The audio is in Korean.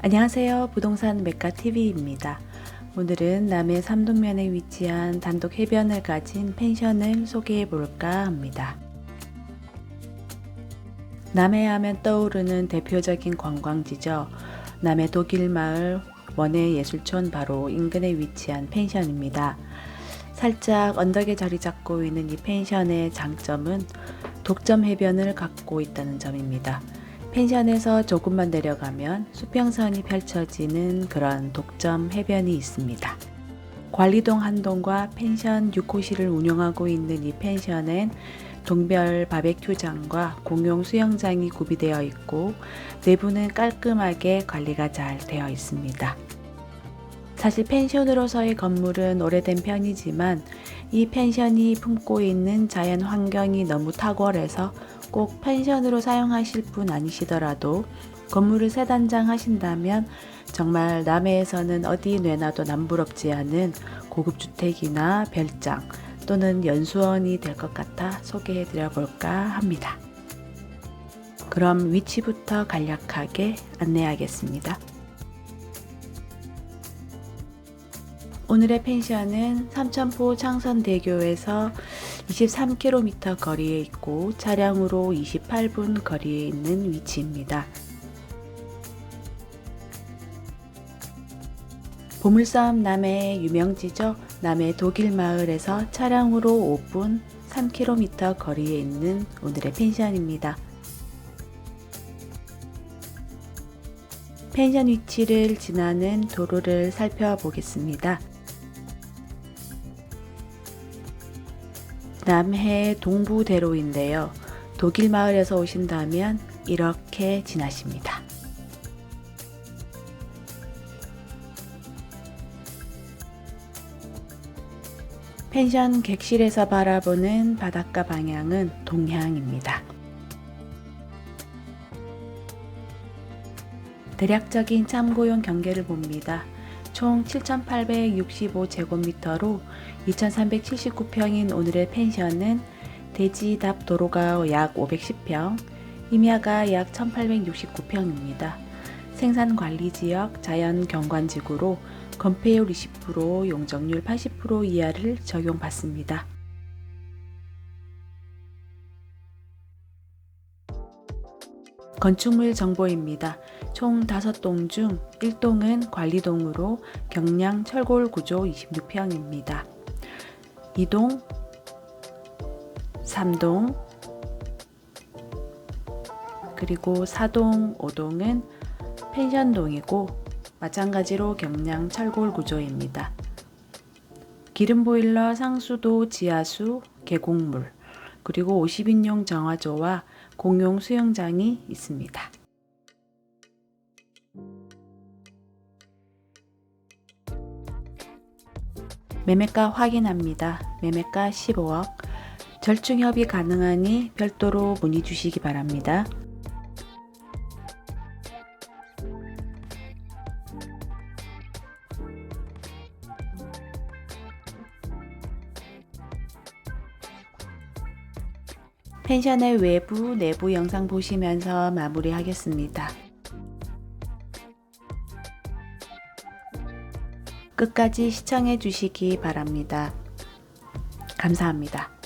안녕하세요. 부동산 메카TV입니다. 오늘은 남해 삼동면에 위치한 단독 해변을 가진 펜션을 소개해 볼까 합니다. 남해 하면 떠오르는 대표적인 관광지죠. 남해 독일마을 원해예술촌 바로 인근에 위치한 펜션입니다. 살짝 언덕에 자리 잡고 있는 이 펜션의 장점은 독점 해변을 갖고 있다는 점입니다. 펜션에서 조금만 내려가면 수평선이 펼쳐지는 그런 독점 해변이 있습니다. 관리동 한동과 펜션 6호실을 운영하고 있는 이 펜션엔 동별 바베큐장과 공용 수영장이 구비되어 있고 내부는 깔끔하게 관리가 잘 되어 있습니다. 사실 펜션으로서의 건물은 오래된 편이지만 이 펜션이 품고 있는 자연 환경이 너무 탁월해서 꼭 펜션으로 사용하실 분 아니시더라도 건물을 새 단장 하신다면 정말 남해에서는 어디 내놔도 남부럽지 않은 고급 주택이나 별장 또는 연수원이 될 것 같아 소개해 드려 볼까 합니다. 그럼 위치부터 간략하게 안내하겠습니다. 오늘의 펜션은 삼천포 창선대교에서 23km 거리에 있고 차량으로 28분 거리에 있는 위치입니다. 보물섬 남해의 유명지죠. 남해 독일 마을에서 차량으로 5분 3km 거리에 있는 오늘의 펜션입니다. 펜션 위치를 지나는 도로를 살펴보겠습니다. 남해 동부대로인데요. 독일 마을에서 오신다면 이렇게 지나십니다. 펜션 객실에서 바라보는 바닷가 방향은 동향입니다. 대략적인 참고용 경계를 봅니다. 총 7,865제곱미터로 2,379평인 오늘의 펜션은 대지답 도로가 약 510평, 임야가 약 1,869평입니다. 생산 관리 지역 자연 경관 지구로 건폐율 20%, 용적률 80% 이하를 적용받습니다. 건축물 정보입니다. 총 5동 중 1동은 관리동으로 경량 철골 구조 26평입니다. 2동, 3동, 그리고 4동, 5동은 펜션동이고 마찬가지로 경량 철골 구조입니다. 기름 보일러, 상수도, 지하수, 계곡물, 그리고 50인용 정화조와 공용 수영장이 있습니다. 매매가 확인합니다. 매매가 15억. 절충 협의 가능하니 별도로 문의 주시기 바랍니다. 펜션의 외부, 내부 영상 보시면서 마무리하겠습니다. 끝까지 시청해 주시기 바랍니다. 감사합니다.